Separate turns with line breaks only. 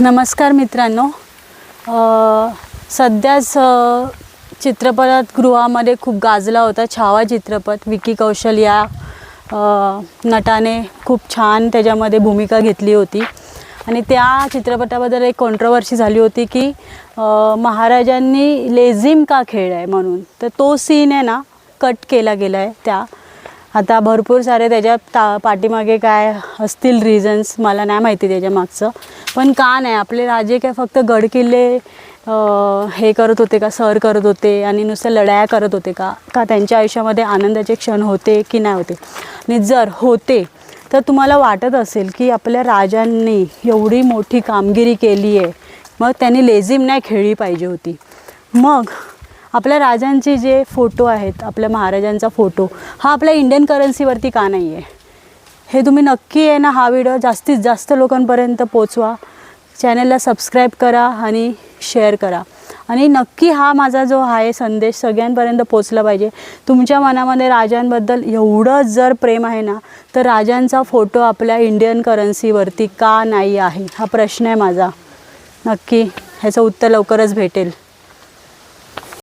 नमस्कार मित्रांनो. सध्याच चित्रपटगृहामध्ये खूप गाजला होता छावा चित्रपट. विकी कौशल या नटाने खूप छान त्याच्यामध्ये भूमिका घेतली होती. आणि त्या चित्रपटाबद्दल एक कॉन्ट्रवर्सी झाली होती की महाराजांनी लेझिम का खेळ आहे म्हणून. तर तो सीन आहे ना कट केला गेला आहे त्या. आता भरपूर सारे त्याच्या ता पाठीमागे काय असतील रिझन्स मला नाही माहिती त्याच्या मागचं. पण का नाही आपले राजे काय फक्त गडकिल्ले हे करत होते का सर करत होते आणि नुसतं लढाया करत होते का? का त्यांच्या आयुष्यामध्ये आनंदाचे क्षण होते की नाही होते? आणि जर होते तर तुम्हाला वाटत असेल की आपल्या राजांनी एवढी मोठी कामगिरी केली आहे मग त्यांनी लेझिम नाही खेळली पाहिजे होती. मग आपल्या राजांचे जे फोटो आहेत आपल्या महाराजांचा फोटो हा आपल्या इंडियन करन्सीवरती का नाही आहे हे तुम्ही नक्की आहे ना हा व्हिडिओ जास्तीत जास्त लोकांपर्यंत पोचवा चॅनलला सबस्क्राईब करा आणि शेअर करा. आणि नक्की हा माझा जो आहे संदेश सगळ्यांपर्यंत पोचला पाहिजे. तुमच्या मनामध्ये राजांबद्दल एवढं जर प्रेम आहे ना तर राजांचा फोटो आपल्या इंडियन करन्सीवरती का नाही आहे? हा प्रश्न आहे माझा. नक्की ह्याचं उत्तर लवकरच भेटेल.